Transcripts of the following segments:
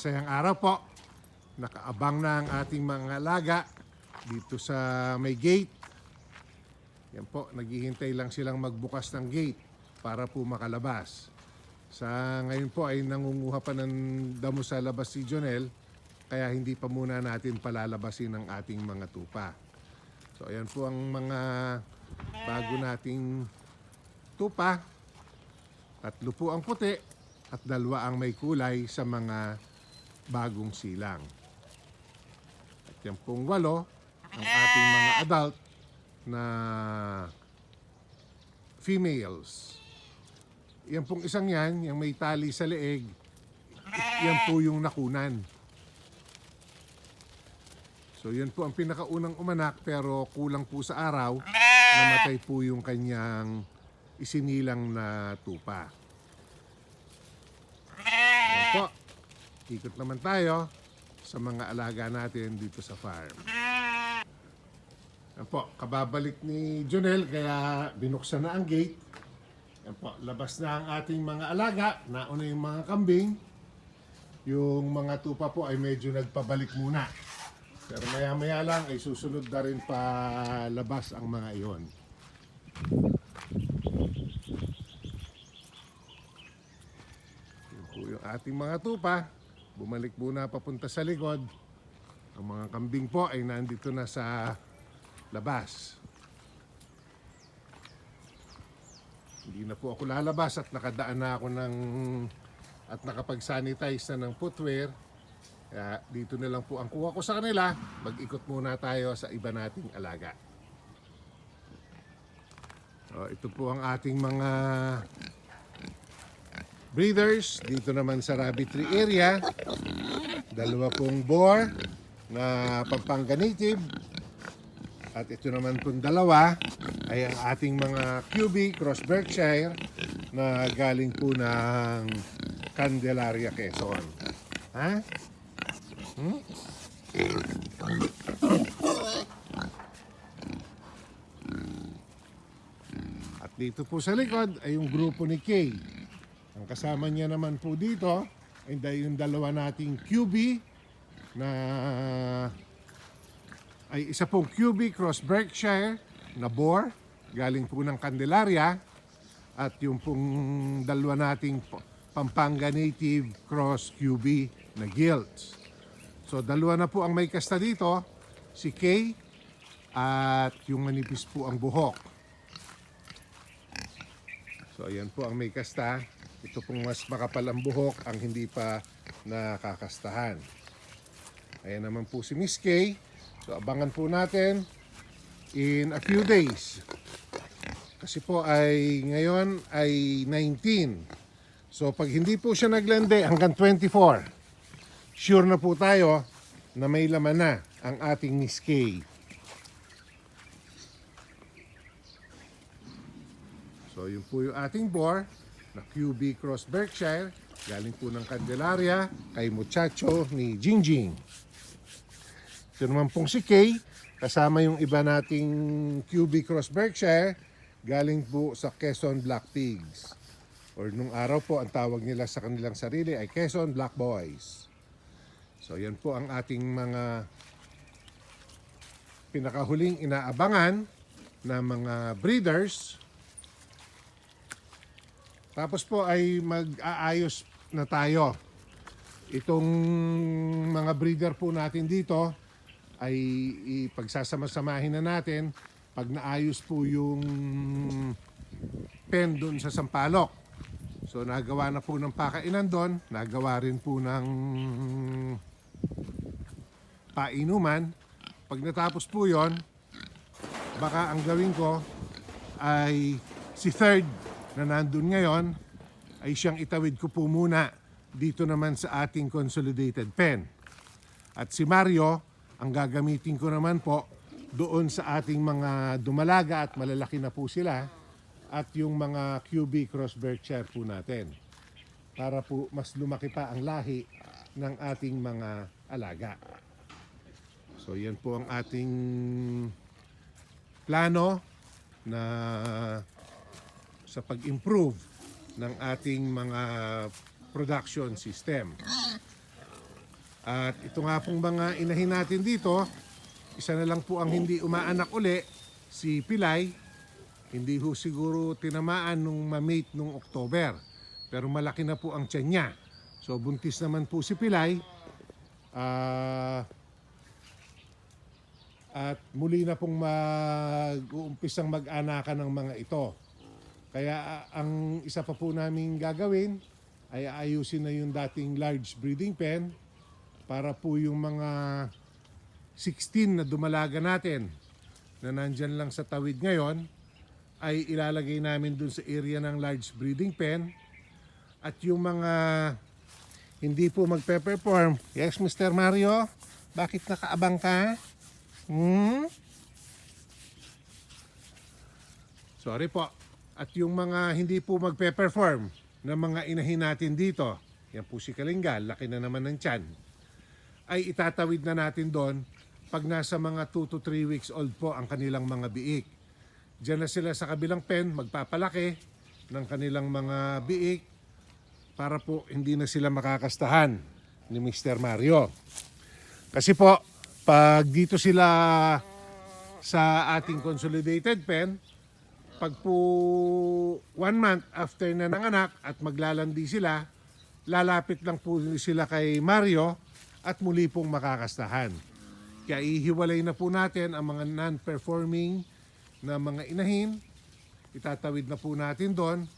masayang araw po. Nakaabang na ang ating mga alaga dito sa may gate. Yan po, naghihintay lang silang magbukas ng gate para po makalabas. Sa ngayon po ay nangunguha pa ng damo sa labas si Jonel, kaya hindi pa muna natin palalabasin ang ating mga tupa. So ayan po ang mga bago nating tupa. Tatlo po ang puti at dalawa ang may kulay sa mga bagong silang. At yan pong walo ang ating mga adult na females. Yan pong isang yan, yung may tali sa leeg, yan po yung nakunan. So yan po ang pinakaunang umanak pero kulang po sa araw, namatay po yung kanyang isinilang na tupa. Yan po. Ikot naman tayo sa mga alaga natin dito sa farm. Yan po, kababalik ni Jonel kaya binuksan na ang gate. Yan po, labas na ang ating mga alaga. Nauna yung mga kambing. Yung mga tupa po ay medyo nagpabalik muna. Pero maya maya lang ay susunod na rin pa labas ang mga iyon. Yun po yung ating mga tupa. Bumalik muna papunta sa likod. Ang mga kambing po ay nandito na sa labas. Hindi na po ako lalabas at nakadaan na ako ng at nakapag-sanitize na ng footwear. Kaya dito na lang po ang kuha ko sa kanila. Mag-ikot muna tayo sa iba nating alaga. So, ito po ang ating mga breeders dito naman sa rabbitry area. Dalawa pong boar na Pampanga native. At ito naman pong dalawa ay ang ating mga QB Cross Berkshire na galing po ng Candelaria, Quezon. Ha? Hmm? At dito po sa likod ay yung grupo ni Kay. Ang kasama niya naman po dito ay dahil yung dalawa nating QB na ay isa pong QB Cross Berkshire na boar galing po ng Candelaria at yung pong dalawa nating Pampanga Native Cross QB na Gilts. So dalawa na po ang may kasta dito, si Kay at yung manipis po ang buhok. So ayan po ang may kasta. Ito pong mas makapal ang buhok ang hindi pa nakakastahan. Ayan naman po si Miss Kay. So abangan po natin in a few days. Kasi po ay ngayon ay 19. So pag hindi po siya naglande hanggang 24, sure na po tayo na may laman na ang ating Miss Kay. So yun po yung ating boar na QB Cross Berkshire. Galing po ng Candelaria kay muchacho ni Jingjing. Ito naman pong si Kay, kasama yung iba nating QB Cross Berkshire, galing po sa Quezon Black Pigs. Or nung araw po, ang tawag nila sa kanilang sarili ay Quezon Black Boys. So yan po ang ating mga pinakahuling inaabangan na mga breeders. Tapos po ay mag-aayos na tayo. Itong mga breeder po natin dito ay ipagsasama-samahin na natin pag naayos po yung pen doon sa Sampalok. So nagawa na po ng pakainan doon, nagawa rin po ng painuman. Pag natapos po yon, baka ang gawin ko ay si third na nandun ngayon ay siyang itawid ko po muna dito naman sa ating consolidated pen. At si Mario, ang gagamitin ko naman po doon sa ating mga dumalaga at malalaki na po sila at yung mga QB Cross Berkshire po natin para po mas lumaki pa ang lahi ng ating mga alaga. So yan po ang ating plano na sa pag-improve ng ating mga production system. At ito nga pong mga inahin natin dito, isa na lang po ang hindi umaanak uli, si Pilay. Hindi ho siguro tinamaan nung mamate nung October. Pero malaki na po ang tiyan niya. So buntis naman po si Pilay. Ah... at muli na pong mag-uumpisang mag-anakan ng mga ito. Kaya ang isa pa po namin gagawin ay ayusin na yung dating large breeding pen para po yung mga 16 na dumalaga natin na nandyan lang sa tawid ngayon ay ilalagay namin dun sa area ng large breeding pen at yung mga hindi po magpe-perform. Yes, Mr. Mario? Bakit nakaabang ka? Hmm? Sorry po. At yung mga hindi po magpe-perform na mga inahin natin dito, yan po si Kalingal, laki na naman ng tiyan, ay itatawid na natin doon pag nasa mga 2 to 3 weeks old po ang kanilang mga biik. Diyan na sila sa kabilang pen, magpapalaki ng kanilang mga biik para po hindi na sila makakastahan ni Mr. Mario. Kasi po, pag dito sila sa ating consolidated pen, pag po one month after na nanganak at maglalandi sila, lalapit lang po sila kay Mario at muli pong makakastahan. Kaya ihiwalay na po natin ang mga non-performing na mga inahin. Itatawid na po natin doon.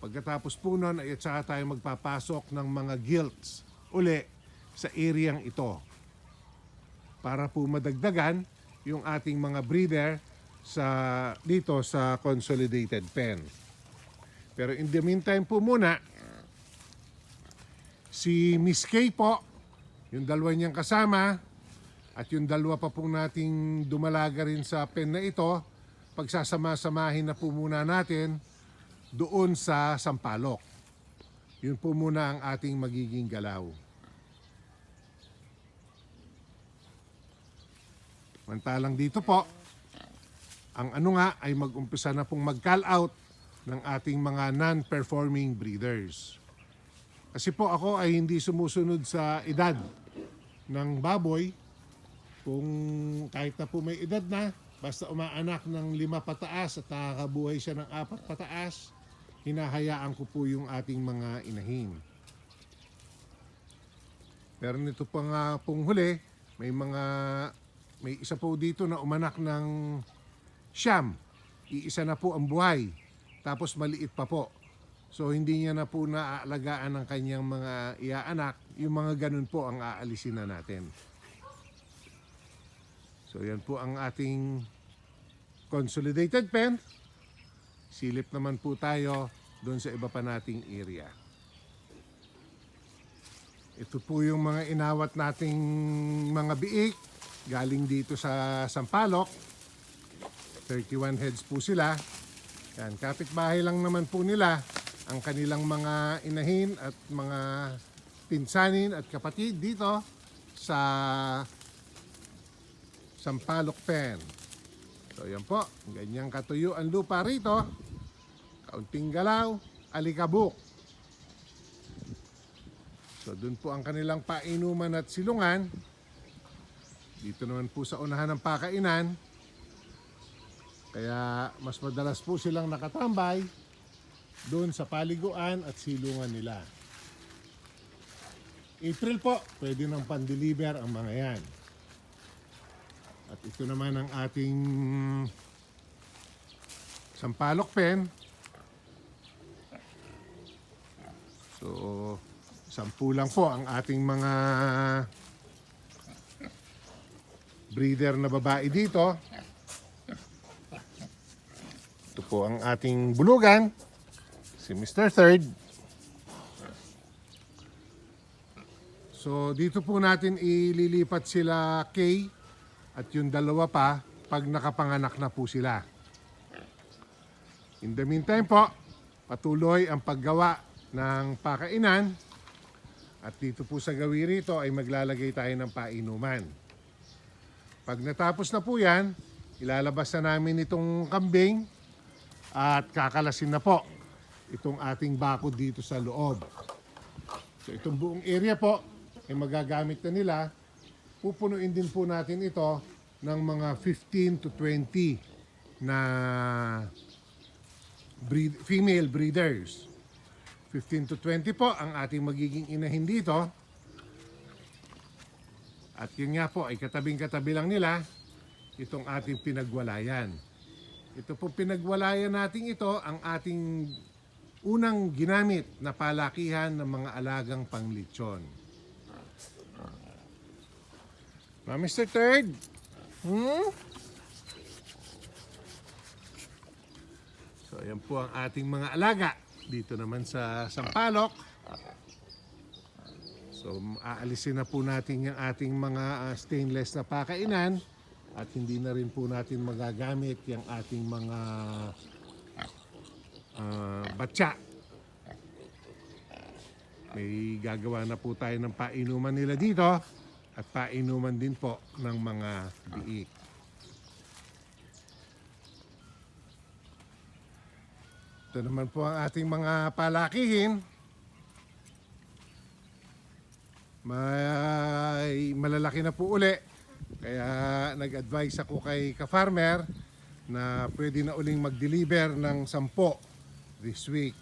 Pagkatapos po nun, ay saka tayo magpapasok ng mga guilts uli sa areang ito para po madagdagan yung ating mga breeder sa dito sa consolidated pen. Pero in the meantime po muna, si Miss Kay po, yung dalawa niyang kasama, at yung dalawa pa po nating dumalaga rin sa pen na ito, pagsasama-samahin na po muna natin doon sa Sampalok. Yun po muna ang ating magiging galaw. Mantalang dito po, ang ano nga ay mag-umpisa na pong mag-call out ng ating mga non-performing breeders. Kasi po ako ay hindi sumusunod sa edad ng baboy. Kung kahit na po may edad na, basta umaanak ng lima pataas at nakakabuhay siya ng apat pataas, hinahayaan ko po yung ating mga inahin. Pero nito pa nga pong huli, may mga may isa po dito na umanak ng siyam. Iisa na po ang buhay. Tapos maliit pa po. So hindi niya na po naaalagaan ng kanyang mga iaanak. Yung mga ganun po ang aalisin na natin. So yan po ang ating consolidated pen. Silip naman po tayo doon sa iba pa nating area. Ito po yung mga inawat nating mga biik galing dito sa Sampalok. 31 heads po sila. Yan, kapitbahay lang naman po nila ang kanilang mga inahin at mga pinsanin at kapatid dito sa Sampalok Pen. So yan po, ganyang katuyo ang lupa rito. Kaunting galaw, alikabok. So doon po ang kanilang painuman at silungan. Dito naman po sa unahan ng pakainan. Kaya mas madalas po silang nakatambay doon sa paliguan at silungan nila. April po, pwede nang pan-deliver ang mga yan. At ito naman ang ating sampalok pen. So, sampu lang po ang ating mga breeder na babae dito. Ito po ang ating bulugan, si Mr. Third. So dito po natin ililipat sila Kay at yung dalawa pa pag nakapanganak na po sila. In the meantime po, patuloy ang paggawa ng pakainan at dito po sa gawi rito ay maglalagay tayo ng painuman. Pag natapos na po yan, ilalabas na namin itong kambing at kakalasin na po itong ating bakod dito sa loob. So itong buong area po ay magagamit na nila, pupunuin din po natin ito ng mga 15 to 20 na breed, female breeders. 15 to 20 po ang ating magiging inahin dito. At yun nga po ay katabing-katabi lang nila itong ating pinagwalayan. Ito po pinagwalayan natin ito ang ating unang ginamit na palakihan ng mga alagang panglitsyon. Ma, Mr. Third, hmm? So, ayan po ang ating mga alaga. Dito naman sa Sampalok. So, aalisin na po natin yung ating mga ah, stainless na pakainan at hindi na rin po natin magagamit yung ating mga ah, batya. May gagawa na po tayo ng painuman nila dito at painuman din po ng mga biik. Ito naman po ang ating mga palakihin. May malalaki na po uli. Kaya nag-advise ako kay ka-farmer na pwede na uling mag-deliver ng sampo this week.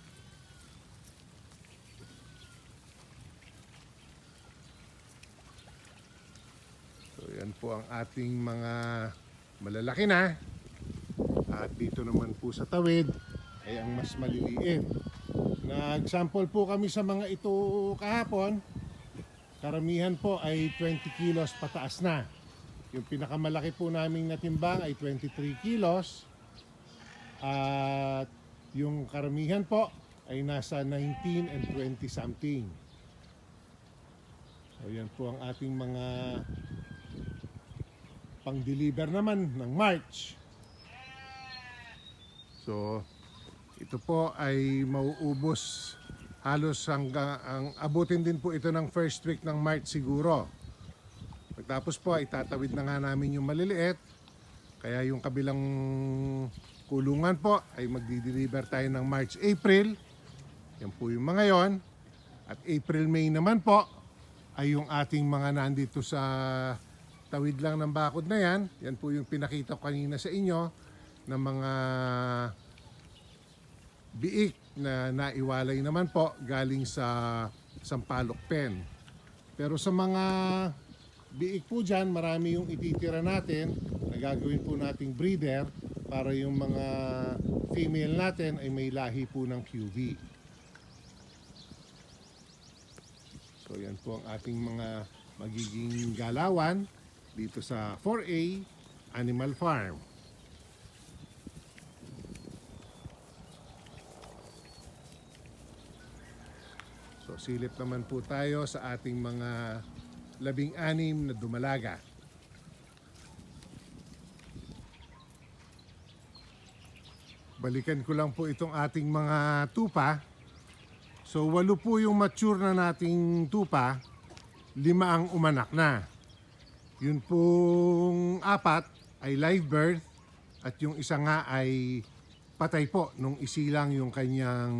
So yan po ang ating mga malalaki na. At dito naman po sa tawid ay ang mas maliliit. Nag-sample po kami sa mga ito kahapon. Karamihan po ay 20 kilos pataas na. Yung pinakamalaki po naming natimbang ay 23 kilos. At yung karamihan po ay nasa 19 and 20 something. So yan po ang ating mga pang-deliver naman ng March. So, ito po ay mauubos halos hanggang ang abutin din po ito ng first week ng March siguro. Pagtapos po ay tatawid na nga namin yung maliliit. Kaya yung kabilang kulungan po ay magdi-deliver tayo ng March, April. Yan po yung mga yon. At April, May naman po ay yung ating mga nandito sa tawid lang ng bakod na yan. Yan po yung pinakita ko kanina sa inyo ng mga biik na naiwalay naman po galing sa Sampaloc Pen. Pero sa mga biik po dyan, marami yung ititira natin na gagawin po nating breeder para yung mga female natin ay may lahi po ng QV. So yan po ang ating mga magiging galawan dito sa 4A Animal Farm. So silip naman po tayo sa ating mga labing-anim na dumalaga. Balikan ko lang po itong ating mga tupa. So walo po yung mature na nating tupa, lima ang umanak na. Yun pong apat ay live birth at yung isa nga ay patay po nung isilang yung kanyang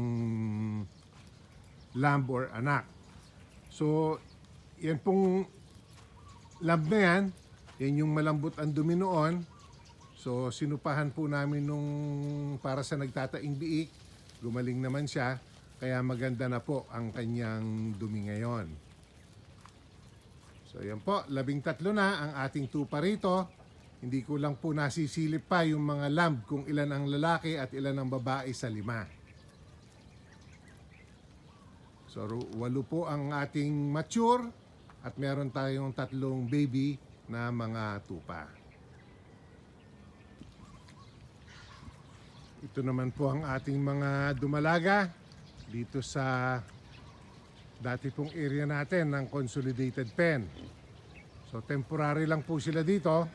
lamb or anak. So, yan pong lamb na yan, yan yung malambot ang dumi noon. So, sinupahan po namin nung para sa nagtataing biik. Gumaling naman siya, kaya maganda na po ang kanyang dumi ngayon. So, yan po, labing tatlo na ang ating tupa rito. Hindi ko lang po nasisilip pa yung mga lamb kung ilan ang lalaki at ilan ang babae sa lima. So, walo po ang ating mature at meron tayong tatlong baby na mga tupa. Ito naman po ang ating mga dumalaga dito sa dati pong area natin ng consolidated pen. So temporary lang po sila dito.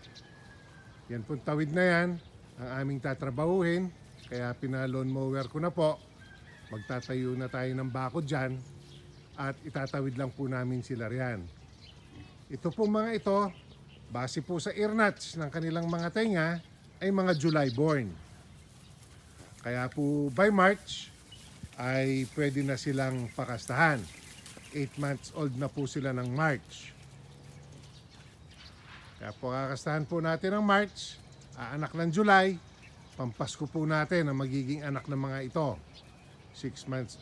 Yan pong tawid na yan ang aming tatrabahuhin. Kaya pinalon mower ko na po. Magtatayo na tayo ng bakod dyan at itatawid lang po namin sila riyan. Ito po mga ito, base po sa ear nuts ng kanilang mga tenga, ay mga July born. Kaya po by March ay pwede na silang pakastahan. 8 months old na po sila ng March. Kaya po kakastahan po natin ng March, aanak ng July, pampasko po natin ang magiging anak ng mga ito. 6 months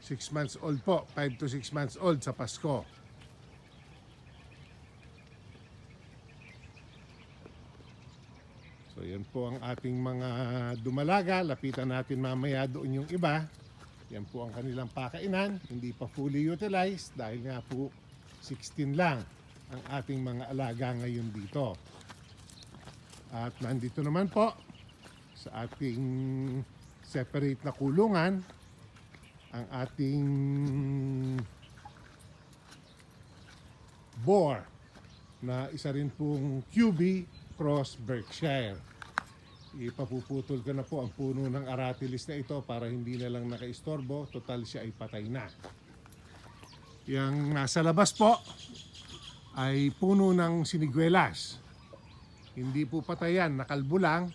6 months old po, 5 to 6 months old sa Pasko. So yan po ang ating mga dumalaga. Lapitan natin mamaya doon yung iba. Yan po ang kanilang pakainan. Hindi pa fully utilized dahil nga po 16 lang ang ating mga alaga ngayon dito. At nandito naman po sa ating separate na kulungan ang ating boar na isa rin pong QB Cross Berkshire. Ipapuputol ko na po ang puno ng aratilis na ito para hindi na lang nakaistorbo. Total siya ay patay na. Yang nasa labas po ay puno ng siniguelas. Hindi po patayan, nakalbo lang.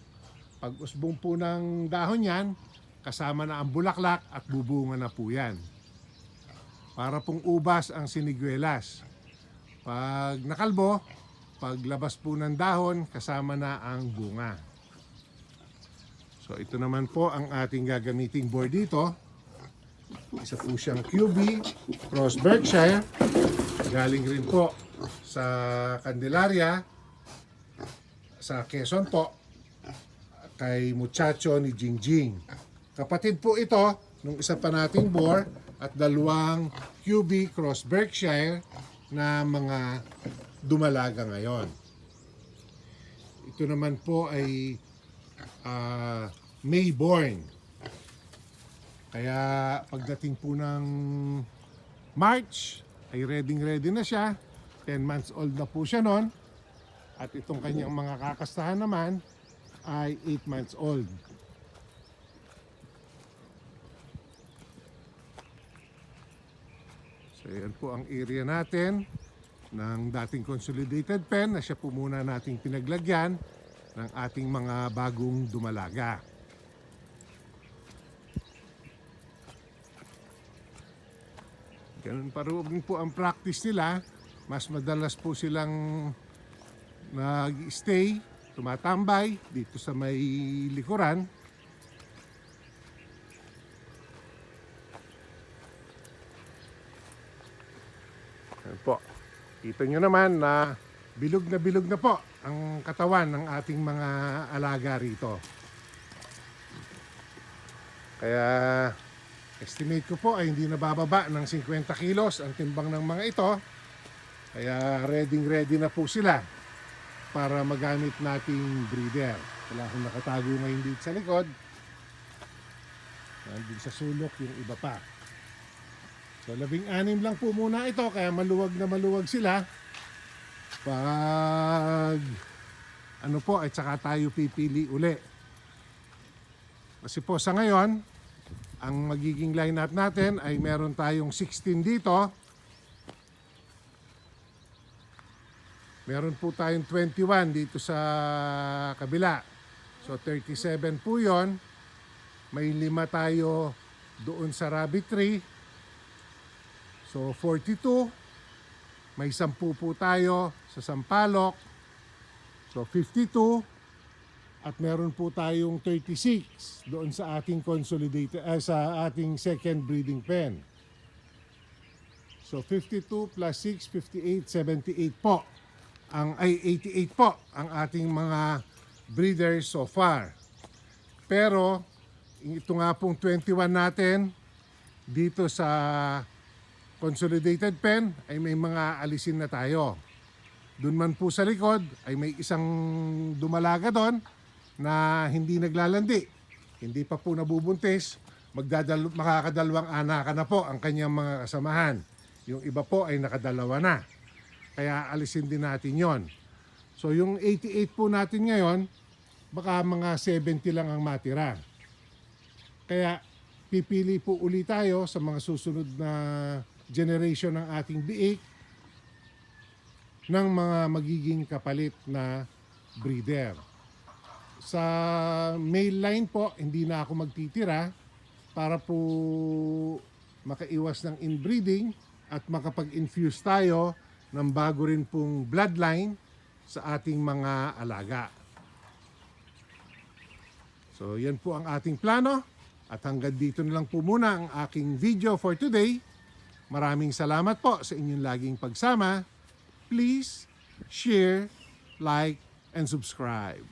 Pag usbong po ng dahon yan, kasama na ang bulaklak at bubunga na po yan. Para pong ubas ang siniguelas. Pag nakalbo, paglabas po ng dahon, kasama na ang bunga. So ito naman po ang ating gagamiting board dito. Isa po siyang QB Cross Berkshire. Galing rin po sa Candelaria, sa Quezon po, kay muchacho ni Jingjing. Kapatid po ito nung isa pa nating boar at dalawang QB Cross Berkshire na mga dumalaga ngayon. Ito naman po ay ah, Mayborn. Kaya pagdating po ng March, ay ready ready na siya. 10 months old na po siya noon. At itong kanyang mga kakastahan naman ay 8 months old. So yan po ang area natin ng dating consolidated pen na siya po muna nating pinaglagyan ng ating mga bagong dumalaga. Ganun pa rin po ang practice nila. Mas madalas po silang nag-stay, tumatambay dito sa may likuran. Ayan po. Kita nyo naman na bilog na bilog na po ang katawan ng ating mga alaga rito. Kaya estimate ko po ay hindi nabababa ng 50 kilos ang timbang ng mga ito. Kaya ready ready na po sila para magamit nating breeder. Wala akong nakatago ngayon dito sa likod. Nandun sa sulok yung iba pa. So labing anim lang po muna ito kaya maluwag na maluwag sila. Pag ano po at saka tayo pipili uli. Kasi po sa ngayon, ang magiging lineup natin ay meron tayong 16 dito. Meron po tayong 21 dito sa kabila. So 37 po yon. May lima tayo doon sa rabbit tree. So 42. May 10 po tayo sa Sampalok. So 52. At meron po tayong 36 doon sa ating consolidated eh, sa ating second breeding pen. So 52 plus 6 58 78 po. Ang ay 88 po ang ating mga breeders so far. Pero ito nga pong 21 natin dito sa consolidated pen ay may mga alisin na tayo. Doon man po sa likod ay may isang dumalaga doon na hindi naglalandi. Hindi pa po nabubuntis. Magdadal makakadalawang anak na po ang kanyang mga kasamahan. Yung iba po ay nakadalawa na. Kaya alisin din natin yon. So yung 88 po natin ngayon, baka mga 70 lang ang matira. Kaya pipili po uli tayo sa mga susunod na generation ng ating biik ng mga magiging kapalit na breeder. Sa male line po, hindi na ako magtitira para po makaiwas ng inbreeding at makapag-infuse tayo ng bago rin pong bloodline sa ating mga alaga. So yan po ang ating plano at hanggang dito na lang po muna ang aking video for today. Maraming salamat po sa inyong laging pagsama. Please share, like, and subscribe.